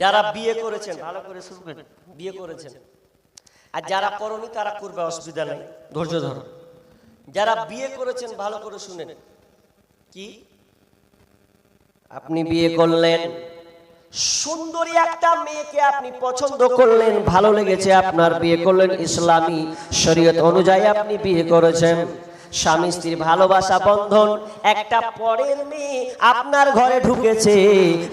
যারা বিয়ে করেছেন ভালো করে শুনবেন বিয়ে করেছেন। আর যারা করনি তারা করবে অসুবিধা নেই। ধৈর্য ধরো যারা বিয়ে করেছেন ভালো করে শুনেন। কি? আপনি বিয়ে করলেন। সুন্দরী একটা মেয়েকে আপনি পছন্দ করলেন ভালো লেগেছে আপনার বিয়ে করলেন ইসলামী শরীয়ত অনুযায়ী আপনি বিয়ে করেছেন। স্বামী স্ত্রীর ভালোবাসা বন্ধন। একটা পরের মেয়ে আপনার ঘরে ঢুকেছে,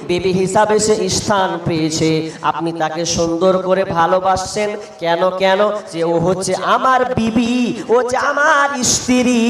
বেবি হিসাবে সে স্থান পেয়েছে। আপনি তাকে সুন্দর করে ভালোবাসছেন। কেন কেন? যে ও হচ্ছে আমার বিবি, ও যে আমার স্ত্রী।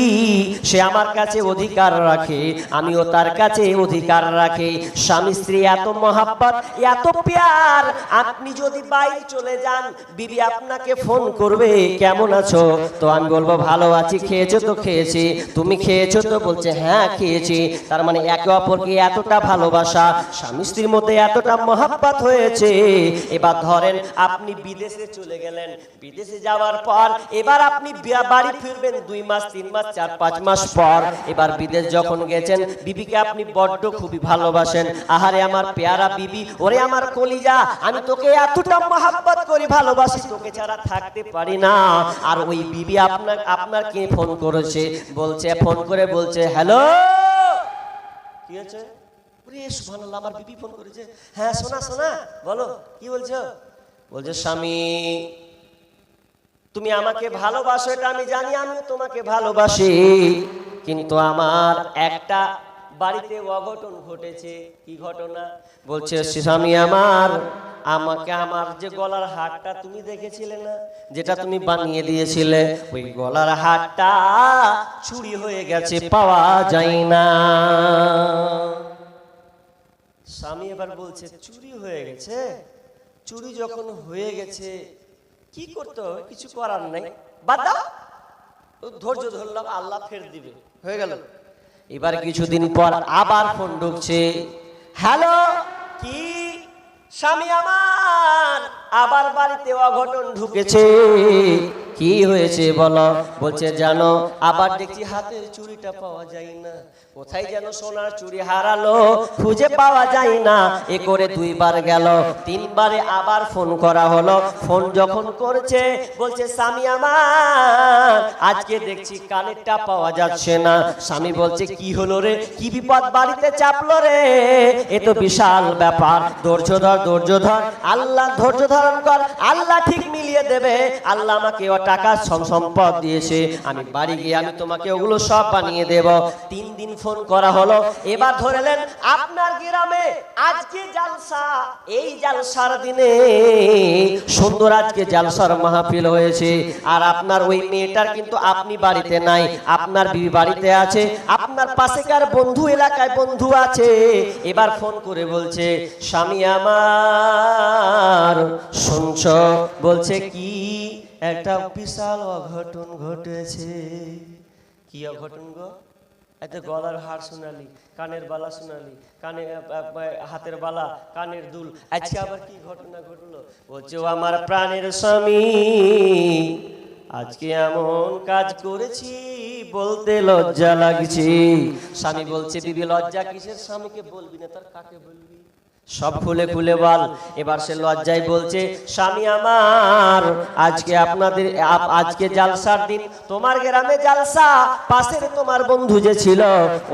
সে আমার কাছে অধিকার রাখে, আমিও তার কাছে অধিকার রাখে। স্বামী স্ত্রী এত মহাব্বত, এত প্যার। আপনি যদি বাইরে চলে যান, বিবি আপনাকে ফোন করবে, কেমন আছো? তো আমি বলব, ভালো আছি, খেয়েছো তো খেয়েছি, তুমি খেয়েছো তো বলছে হ্যাঁ খেয়েছি। তার মানে একে অপরকে এতটা ভালোবাসা, স্বামী স্ত্রীর মধ্যে এতটা মহাব্বত হয়েছে। এবার ধরেন আপনি বিদেশে চলে গেলেন, বিদেশে যাওয়ার পর এবার আপনি বাড়ি ফিরবেন দুই মাস, তিন মাস, চার, পাঁচ মাস পর। এবার বিদেশ যখন গেছেন, বিবিকে আপনি বড্ড খুবই ভালোবাসেন। আহারে আমার পেয়ারা বিবি, ওরে আমার কলিজা, আমি তোকে এতটা মহাব্বত করি, ভালোবাসি, তোকে ছাড়া থাকতে পারি না। আর ওই বিবি আপনার আপনার কে ফোন করেছে? বলছে ফোন করে বলছে হ্যালো! কি হয়েছে? বেশ ভালো আমার বিবি ফোন করেছে। হ্যাঁ শোনা শোনা বলো কি বলছো? বলছে স্বামী তুমি আমাকে ভালোবাসো এটা আমি জানি আমি তোমাকে ভালোবাসি। কিন্তু আমার একটা বাড়িতে অঘটন ঘটেছে। কি ঘটনা? বলছে স্বামী আমার আমাকে আমার যে গলার হারটা তুমি দেখেছিলে না যেটা তুমি বানিয়ে দিয়েছিলে ওই গলার হারটা চুরি হয়ে গেছে পাওয়া যায় না। স্বামী এবার বলছে চুরি হয়ে গেছে? চুরি যখন হয়ে গেছে কি করতে হবে? কিছু করার নেই? বাদ দাও। ধৈর্য ধরলাম আল্লাহ ফের দিবে। হয়ে গেল। এবার কিছুদিন পর আবার ফোন ঢুকছে। হ্যালো? কি? স্বামী আমার আবার বাড়িতে অঘটন ঢুকেছে। কি হয়েছে বলো? বলছে জানো আবার দেখছি হাতের চুরিটা পাওয়া যায় না। কোথায় যেন সোনার চুরি হারালো, খুঁজে পাওয়া যায় না। এ করে দুইবার গেল, তিনবারে আবার ফোন করা হলো। ফোন যখন করছে, বলছে, স্বামী আমার, আজকে দেখছি কানেরটা পাওয়া যাচ্ছে না। স্বামী বলছে, কি হলো রে? কি বিপদ বাড়িতে চাপলো রে? এ তো বিশাল ব্যাপার। ধৈর্য ধর ধৈর্য ধর। আল্লাহ ধৈর্য ধারণ কর। আল্লাহ ঠিক মিলিয়ে দেবে। আল্লাহ আমাকে ও টাকা সম্পদ দিয়েছে। আমি বাড়ি গিয়ে আমি তোমাকে ওগুলো সব বানিয়ে দেব। তিন দিন ফোন করা হলো। এবার ধরেলেন আপনার গ্রামে আজকে জালসা, এই জালসার দিনে সুন্দর আজকে জালসার মাহফিল হয়েছে। আর আপনার ওই মেয়েটার কিন্তু আপনি বাড়িতে নাই, আপনার বিবি বাড়িতে আছে, আপনার পাশেকার বন্ধু এলাকায় বন্ধু আছে। এবার ফোন করে বলছে, স্বামী আমার, শুনছ? বলছে, কি? একটা বিশাল অঘটন ঘটেছে। কি অঘটন গো? এতে গলার হার শোনালি কানের বালা শোনালি কানে হাতের বালা কানের দুল। আজকে আবার কি ঘটনা ঘটলো? বলছে আমার প্রাণের স্বামী আজকে এমন কাজ করেছি বলতে লজ্জা লাগছে। স্বামী বলছে দিদি লজ্জা কিসের? স্বামীকে বলবি না তার কাকে বলবি? সব খুলে খুলে বল। এবার সে লজ্জায় বলছে, স্বামী আমার, আজকে আপনাদের আজকে জালসার দিন। তোমার গ্রামে জালসা, পাশের তোমার বন্ধু যে ছিল,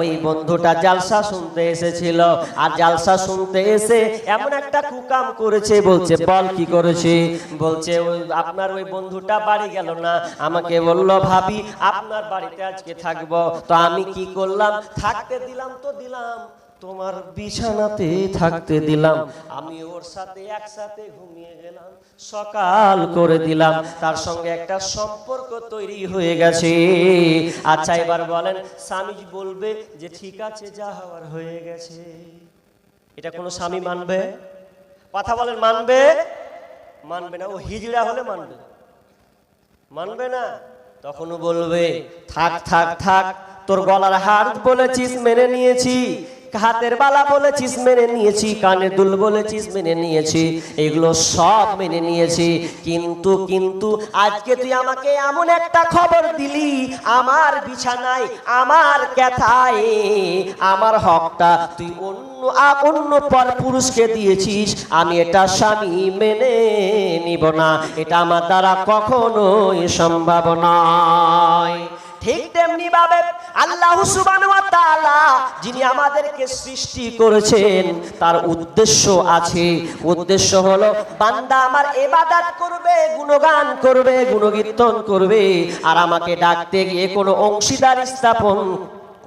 ওই বন্ধুটা জালসা শুনতে এসেছিল। আর জালসা শুনতে এসে এমন একটা কুকাম করেছে, বলছে, বল কি করেছে? বলছে, ওই আপনার ওই বন্ধুটা বাড়ি গেল না। আমাকে বলল, ভাবি, আপনার বাড়িতে আজকে থাকব। তো আমি কি করলাম? থাকতে দিলাম তো দিলাম। তোমার বিছানাতে থাকতে দিলাম। আমি ওর সাথে একসাথে ঘুমিয়ে গেলাম, সকাল করে দিলাম। তার সঙ্গে একটা সম্পর্ক তৈরি হয়ে গেছে। আচ্ছা এবার বলেন স্বামী বলবে যে, ঠিক আছে, যা হওয়ার হয়ে গেছে। এটা কোনো স্বামী মানবে? কথা বলেন, মানবে? মানবে না। ও হিজড়া হলে মানবে। মানবে না? তখনও বলবে, থাক থাক থাক, তোর গলার হার বলেছিস, মেনে নিয়েছি। হাতের বালা বলেছিস, মেনে নিয়েছি। কানে দুল বলেছিস, মেনে নিয়েছি। এগুলো সব মেনে নিয়েছি। কিন্তু কিন্তু আজকে তুই আমাকে এমন একটা খবর দিলি, আমার বিছানায়, আমার ক্যাথায়। আমার হকটা তুই অন্য অন্য পর পুরুষকে দিয়েছিস। আমি এটা স্বামী মেনে নিব না। এটা আমার দ্বারা কখনোই সম্ভব নয়। ঠিক তেমনি ভাবে আল্লাহ যিনি আমাদেরকে সৃষ্টি করেছেন, তার উদ্দেশ্য আছে। উদ্দেশ্য হলো, বান্দা আমার এবাদাত করবে, গুণগান করবে, গুণকীর্তন করবে, আর আমাকে ডাকতে গিয়ে কোনো অংশীদার স্থাপন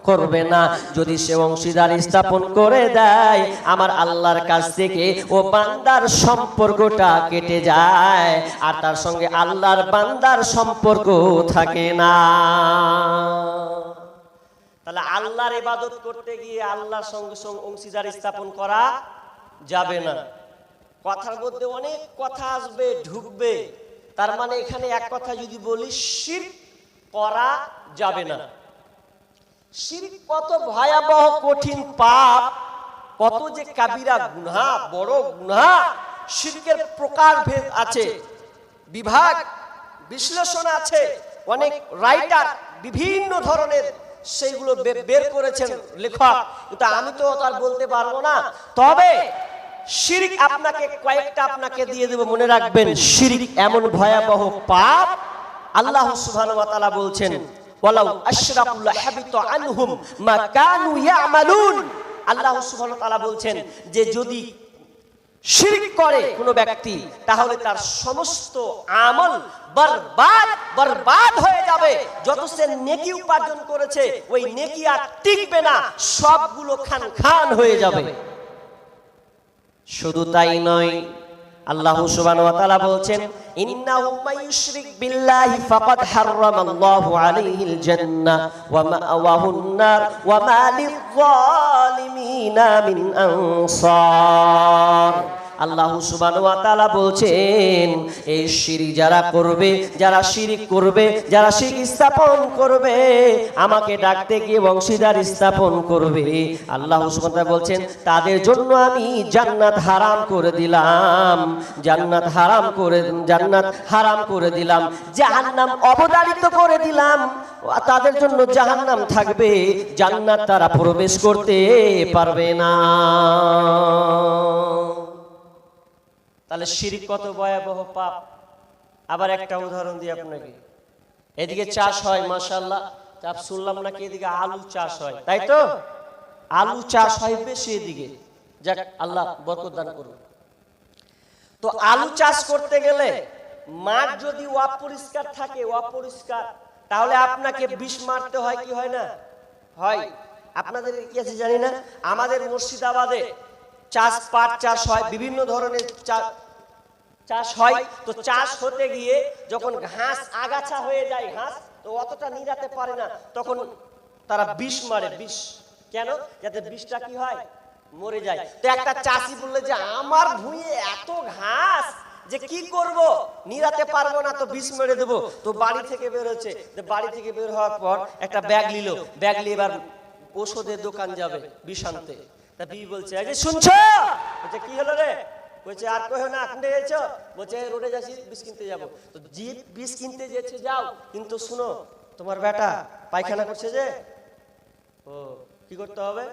করবে না। যদি সে অংশীদার স্থাপন করে দেয়, আমার আল্লাহর কাছ থেকে ও বান্দার সম্পর্কটা কেটে যায়, আর তার সঙ্গে আল্লাহর বান্দার সম্পর্ক থাকে না। তাহলে আল্লাহর ইবাদত করতে গিয়ে আল্লাহর সঙ্গে সঙ্গে অংশীদার স্থাপন করা যাবে না। কথার মধ্যে অনেক কথা আসবে, ঢুকবে। তার মানে এখানে এক কথা যদি বলি শির করা যাবে না। শিরিক কত ভয়াবহ কঠিন পাপ, কত যে কাবিরা গুনাহ, বড় গুনাহ, শিরকের প্রকার ভেদ আছে। বিভাগ, বিশ্লেষণ আছে, অনেক রাইটার বিভিন্ন ধরনের সেইগুলো বের করেছেন লেখক। কিন্তু আমি তো তার বলতে পারব না। তবে শিরিক আপনাকে, কয়েকটা আপনাকে দিয়ে দেব, মনে রাখবেন, শিরিক এমন ভয়াবহ পাপ, আল্লাহ সুবহানাহু ওয়া তাআলা বলছেন ওয়ালাউ আনহুম মা কানু ইয়ামালুন। আল্লাহ সুবহানাহু বলছেন যে যদি করে কোনো ব্যক্তি, তাহলে তার সমস্ত আমল বরবাদ বরবাদ হয়ে যাবে। যত সে নেকি উপার্জন করেছে, ওই নেকি আর টিকবে না, সবগুলো খান খান হয়ে যাবে। শুধু তাই নয় আল্লাহ সুবহানাহু ওয়া তাআলা বলছেন, ইন্নাহু মাইয়ুশরিক বিল্লাহি ফাকাদ হারামাল্লাহু আলাইহিল জান্নাহ ওয়া মাআওয়াহুন নার ওয়া মা আনসার। আল্লাহ তাআলা বলছেন, এই শিরিক যারা করবে, যারা শিরিক করবে, যারা শিরিক স্থাপন করবে, আমাকে ডাকতে গিয়ে বংশীদার স্থাপন করবে। আল্লাহ বলছেন, তাদের জন্য আমি জান্নাত হারাম করে দিলাম, জান্নাত হারাম করে, জান্নাত হারাম করে দিলাম, জাহান্নাম অবদারিত করে দিলাম তাদের জন্য জাহান্নাম থাকবে, জান্নাত তারা প্রবেশ করতে পারবে না। তাহলে শিরিক কত ভয়াবহ পাপ। আবার একটা উদাহরণ দিই আপনাকে। এদিকে চাষ হয় মাশাল্লাহ চাপ শুনলাম নাকি এদিকে আলু চাষ হয় তাই তো? আলু চাষ হয় বেশি এদিকে। যাক আল্লাহ বরকত দান করুন। তো আলু চাষ করতে গেলে মাঠ যদি অপরিষ্কার থাকে অপরিষ্কার তাহলে আপনাকে বিষ মারতে হয় কি হয় না? হয়। আপনাদের কি আছে জানি না আমাদের মুর্শিদাবাদে চাষ পাট চাষ হয় বিভিন্ন ধরনের চাষ হয়, তো চাষ হতে গিয়ে যখন ঘাস আগাছা হয়ে যায়, ঘাস, তো অতটা নিরাতে পারে না। তখন তারা বিষ মারে, বিষ। কেন? যাতে বিষটা কি হয়? মরে যায়। তো একটা চাষি বললে যে, আমার ভুঁইয়ে এত ঘাস, যে কি করব? নিরাতে পারব না, তো বিষ মেরে দেবো। তো বাড়ি থেকে বের তো বাড়ি থেকে বের হওয়ার পর একটা ব্যাগ নিল। ব্যাগ নিয়ে এবার ওষুধের দোকান যাবে, বিষ আনতে। তা বিবি বলছে শুনছো? কি হলো রে? বলছে, আর কহে না, এখন গেছো বলছে রোডে যাচ্ছি, বিষ কিনতে যাব। তো জি বিষ কিনতে যেছে, যাও, কিন্তু শুনো, তোমার বেটা পায়খানা করছে যে, ও, কি করতে হবে?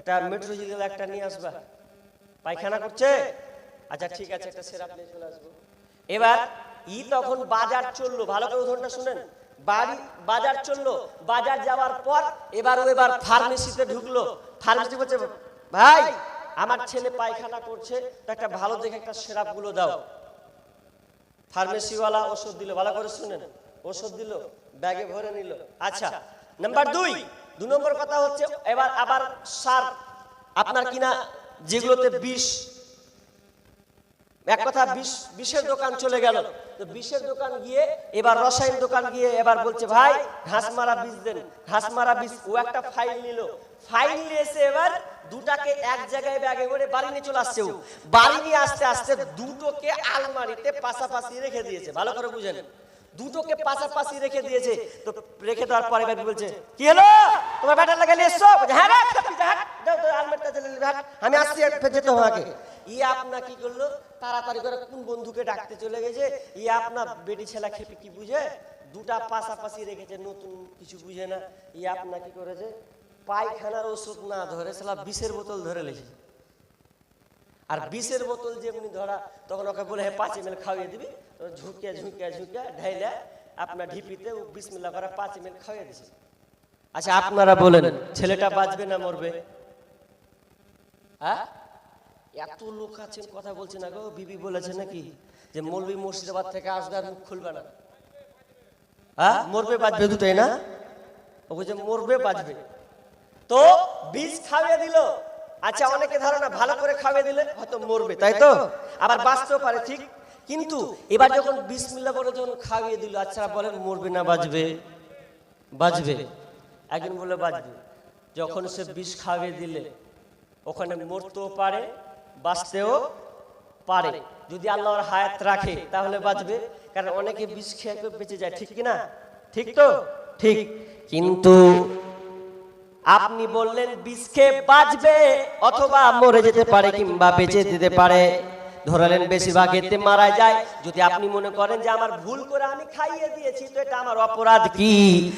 একটা মেট্রোজিক্যাল একটা নিয়ে আসবা। পায়খানা করছে? আচ্ছা ঠিক আছে, একটা সেরাপ নিয়ে চলে আসব। এবার ই তখন বাজার চলল, ভালো করে উদাহরণটা শুনেন। বাড়ি, বাজার চলল, বাজার যাওয়ার পর এবার ও এবার ফার্মেসিতে ঢুকলো। ফার্মেসি বলছে, ভাই আমার ছেলে পায়খানা করছে একটা ভালো দেখে একটা সেরাপগুলো দাও। ফার্মেসিওয়ালা ওষুধ দিল, ভালো করে শুনেন। ওষুধ দিল, ব্যাগে ভরে নিল। আচ্ছা নাম্বার দুই, দু নম্বর কথা হচ্ছে, এবার আবার সার, আপনার কিনা যেগুলোতে বিষ, এক কথা বিষ, বিষের দোকান চলে গেল। তো বিষের দোকান গিয়ে, এবার রসায়ন দোকান গিয়ে এবার বলছে, ভাই, ঘাস মারা বীজ দেন। ঘাস মারা বীজ, ও একটা ফাইল নিল। ফাইল নিয়ে এসে এবার দুটাকে এক জায়গায় ব্যাগে করে বাড়ি নিয়ে চলে আসছে বাড়ি নিয়ে আসতে আসতে দুটোকে আলমারিতে পাশাপাশি রেখে দিয়েছে। ভালো করে বুঝেন। দুটোকে পাশাপাশি রেখে দিয়েছে। তো রেখে দেওয়ার পরে ব্যাট বলছে কি হলো? তোমার ব্যাটার লাগালে বলছে, হ্যাঁ রে, চাপি, যা, হাট, যাও তো, আলমারিটা জ্বালিয়ে দিবে, হাট। আমি আসছি যেতে আমাকে ই আপনা কি করল? তাড়াতাড়ি করে কোন বন্ধুকে ডাকতে চলে গেছে। ই আপনা বেটি ছেলা খেপে কি বুঝে? দুটা পাশাপাশি রেখেছে নতুন কিছু বুঝে না। ই আপনা কি করেছে? পায়খানার ওষুধ না ধরে সালা বিষের বোতল ধরে লেগেছে আর বিষের বোতল যেমনি ধরা তখন ওকে বলে হ্যাঁ পাঁচ এমএল খাওয়িয়ে দিবি? ঝুঁকিয়া ঝুঁকিয়া ঝুঁকিয়া ঢাইলা আপনার ঢিপিতে ও বিসমিল্লা করে পাঁচ এমএল খাওয়িয়ে দিছে। আচ্ছা আপনারা বলেন ছেলেটা বাঁচবে না মরবে? হ্যাঁ? এত লোক আছেন কথা বলছে না গো বিবি বলেছে নাকি যে মৌলবী মুর্শিদাবাদ থেকে আসবে আর মুখ খুলবে না। হ্যাঁ? মরবে বাঁচবে দুটোই না? ও বলছে মরবে বাঁচবে। তো বীজ খাওয়িয়ে দিল। আচ্ছা অনেকে ধারণা ভালো করে খাওয়িয়ে দিলে হয়তো মরবে তাই তো? আবার বাঁচতেও পারে ঠিক? কিন্তু এবার যখন বিসমিল্লা বলে যখন খাওয়িয়ে দিল আচ্ছা বলেন মরবে না বাঁচবে? বাঁচবে। একজন বলে বাঁচবে। যখন সে বিষ খাওয়িয়ে দিলে ওখানে মরতেও পারে বাঁচতেও পারে। যদি আল্লাহর হায়াত রাখে তাহলে বাঁচবে। কারণ অনেকে বিষ খেয়ে বেঁচে যায় ঠিক কি না? ঠিক তো? ঠিক। কিন্তু আপনি বললেন বিষ খেয়ে বাঁচবে অথবা মরে যেতে পারে কিংবা বেঁচে যেতে পারে। ধরালেন বেশিরভাগ এতে মারা যায়। যদি আপনি মনে করেন যে আমার ভুল করে আমি খাইয়ে দিয়েছি, তো এটা আমার অপরাধ কি?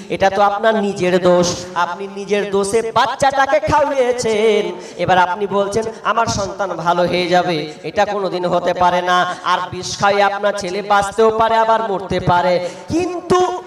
এটা তো আপনার নিজের দোষ। আপনি নিজের দোষে বাচ্চাটাকে খাইয়েছেন। এবার আপনি বলছেন, আমার সন্তান ভালো হয়ে যাবে। এটা কোনোদিন হতে পারে না। আর বিষ খাইয়ে আপনার ছেলে বাঁচতেও পারে, আবার মরতে পারে। কিন্তু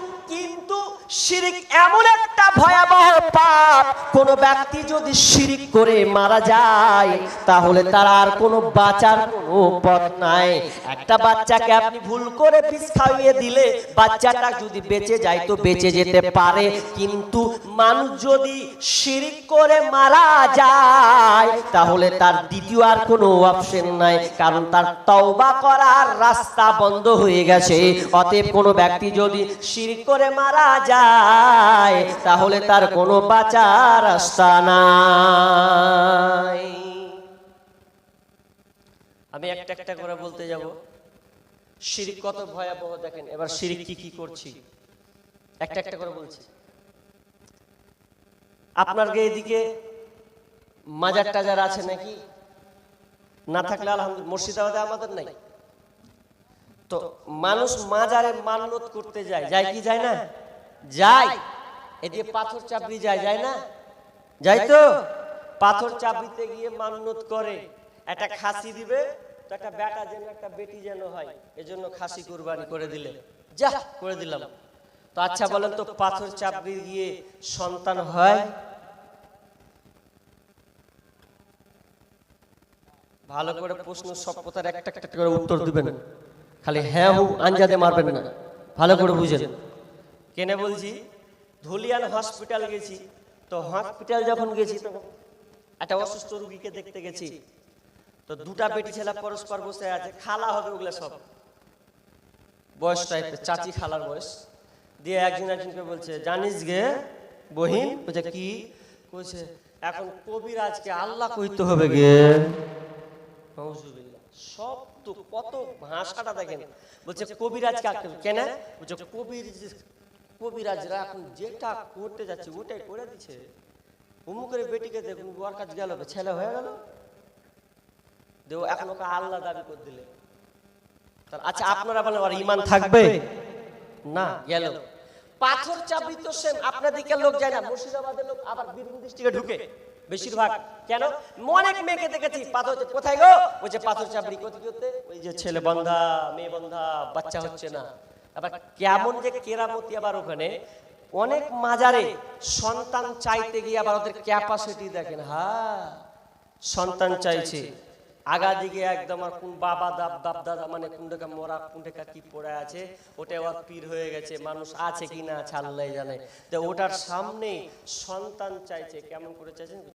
শিরিক এমন একটা ভয়াবহ পাপ। কোন ব্যক্তি যদি শিরিক করে মারা যায়, তাহলে তার আর কোনো বাঁচার কোনো পথ নাই। একটা বাচ্চাকে আপনি ভুল করে বিষ খাইয়ে দিলে বাচ্চাটা যদি বেঁচে যায় তো বেঁচে যেতে পারে। কিন্তু মানুষ যদি শিরিক করে মারা যায়, তাহলে তার দ্বিতীয় আর কোনো অপশন নাই, কারণ তার তওবা করার রাস্তা বন্ধ হয়ে গেছে। অতএব কোনো ব্যক্তি যদি শিরিক করে মারা যায় তাহলে তার কোনো বাঁচার রাস্তা নাই। আমি একটা একটা করে বলতে যাব। শিরিক কত ভয়াবহ, দেখেন, এবার শিরিক কি কি করছি? একটা একটা করে বলছি। আপনার এদিকে মাজার টাজার আছে নাকি? না থাকলে আলহামদুলিল্লাহ, মুর্শিদাবাদে আমাদের নাই। তো মানুষ মাজারে মান্নত করতে যায় যায় কি যায় না? যায় এদিকে পাথর চাপড়ি যায় যায় না? যাই তো। পাথর চাপড়িতে গিয়ে মান্নত করে। একটা খাসি দিবে তো একটা বেটা যেন একটা বেটি যেন হয়। এজন্য খাসি কুরবানি করে দিলে। যা করে দিলাম। তো আচ্ছা বলেন তো পাথর চাপড়ি গিয়ে সন্তান হয়? ভালো করে প্রশ্ন সব কথার একটা একটা করে উত্তর দিবেন। খালি হ্যাঁ হু আঞ্জাদে মারবেন না। ভালো করে বুঝেন। কেনে বলছি? ধুলিয়ান হসপিটাল গেছি। তো হসপিটাল যখন গেছি, তখন একটা অসুস্থ রুগীকে দেখতে গেছি। তো দুটা বেটি ছেলে পরস্পর বসে আছে, খালা হবে ওগুলো সব। বয়স টাইপের চাচি খালার বয়স। দিয়ে একজন একজনকে বলছে, জানিস গে বহিন? বলছে, কি? কইছে এখন কবিরাজকে আল্লাহ কইতে হবে গে। সব তো কত ভাষাটা দেখেন। বলছে, কবিরাজ কাকে? কেন? বলছে, কবির কবিরাজরা এখন যেটা করতে যাচ্ছে ওটাই করে দিচ্ছে। অমুকের বেটিকে দেখুন ওর কাজ গেল ছেলে হয়ে গেল। দেও এখন ওকে আল্লাহ দাবি করে দিলে। আচ্ছা আপনারা বলেন আর ইমান থাকবে? না গেল। পাথর চাবি তো সেম আপনাদিকে লোক যায় না মুর্শিদাবাদের লোক আবার বীরভূম ডিস্ট্রিক্টে ঢুকে। বেশিরভাগ কেন? অনেক মেয়েকে দেখেছি পাথর কোথায় গো? ওই যে পাথর চাবড়ি করতে করতে ওই যে ছেলে বন্ধা মেয়ে বন্ধা বাচ্চা হচ্ছে না। আবার কেমন যে কেরামতি আবার ওখানে অনেক মাজারে সন্তান চাইতে গিয়ে আবার ওদের ক্যাপাসিটি দেখেন হ্যাঁ সন্তান চাইছে। আগা দিকে একদম আর কোন বাবা দাব দাব দাদা মানে কুন্ডকা মোরা কুন্ডকা কি পড়ে আছে ওটা ওর পীর হয়ে গেছে মানুষ আছে কি না আছে জানে। তো ওটার সামনে সন্তান চাইছে কেমন করে চাইছেন?